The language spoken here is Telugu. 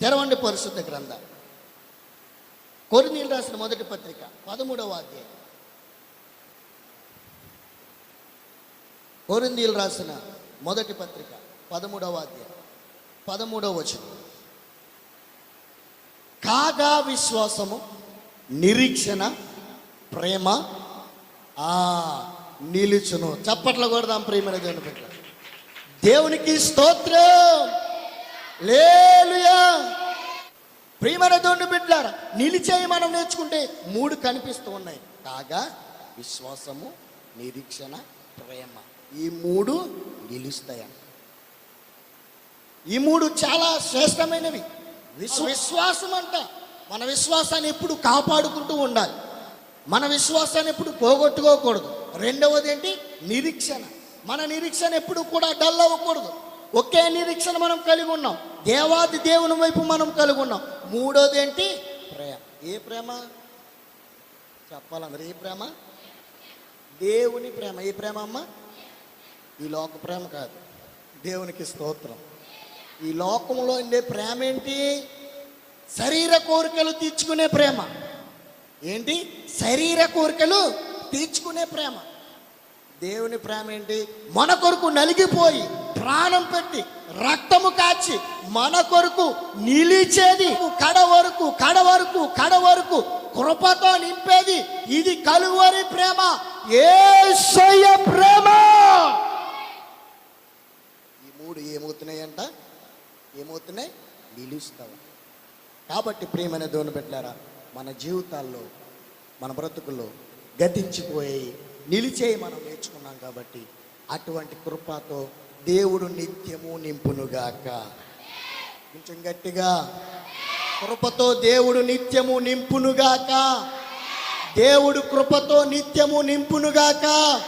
తెరవండి పరిశుద్ధ గ్రంథం. కొరినీళ్ళు రాసిన మొదటి పత్రిక పదమూడవ అధ్యాయం. కొరిందీలు రాసిన మొదటి పత్రిక పదమూడవ అధ్యాయం. పదమూడవ వచనం. కాగా విశ్వాసము నిరీక్షణ ప్రేమ ఆ నిలుచును. చప్పట్లు కొడదాం ప్రేమ దేవుని బిడ్డ దేవునికి స్తోత్రం. లేలుయా ప్రియమైన దొండు బిడ్డారా నిలిచేయి మనం నేర్చుకుంటే మూడు కనిపిస్తూ ఉన్నాయి. కాగా విశ్వాసము నిరీక్షణ ప్రేమ. ఈ మూడు నిలుస్తాయని ఈ మూడు చాలా శ్రేష్టమైనవి. విశ్వ విశ్వాసం అంట మన విశ్వాసాన్ని ఎప్పుడు కాపాడుకుంటూ ఉండాలి. మన విశ్వాసాన్ని ఎప్పుడు పోగొట్టుకోకూడదు. రెండవది ఏంటి? నిరీక్షణ. మన నిరీక్షణ ఎప్పుడు కూడా డల్ అవ్వకూడదు. ఒకే నిరీక్షణ మనం కలిగి ఉన్నాం. దేవాది దేవుని వైపు మనం కలిగి ఉన్నాం. మూడోది ఏంటి ప్రేమ. ఏ ప్రేమ? చెప్పాలందరూ ఏ ప్రేమ? దేవుని ప్రేమ. ఏ ప్రేమ అమ్మ? ఈ లోక ప్రేమ కాదు. దేవునికి స్తోత్రం. ఈ లోకంలో ఉండే ప్రేమ ఏంటి? శరీర కోరికలు తీర్చుకునే ప్రేమ. ఏంటి? శరీర కోరికలు తీర్చుకునే ప్రేమ. దేవుని ప్రేమ ఏంటి? మన కొరకు నలిగిపోయి ప్రాణం పెట్టి రక్తము కాచి మన కొరకు నిలిచేది కడ వరకు కడ వరకు కడ వరకు కృపతో నింపేది ఇది కలువరి ప్రేమ. ఏసయ్య ప్రేమ! ఈ మూడు ఏమవుతున్నాయంట? ఏమవుతున్నాయి? నిలుస్తావు కాబట్టి ప్రేమనే దోని పెట్టారా మన జీవితాల్లో మన బ్రతుకుల్లో గతించిపోయాయి నిలిచేయి మనం నేర్చుకున్నాం కాబట్టి అటువంటి కృపతో దేవుడు నిత్యము నింపునుగాక. కొంచెం గట్టిగా. కృపతో దేవుడు నిత్యము నింపునుగాక. దేవుడు కృపతో నిత్యము నింపునుగాక.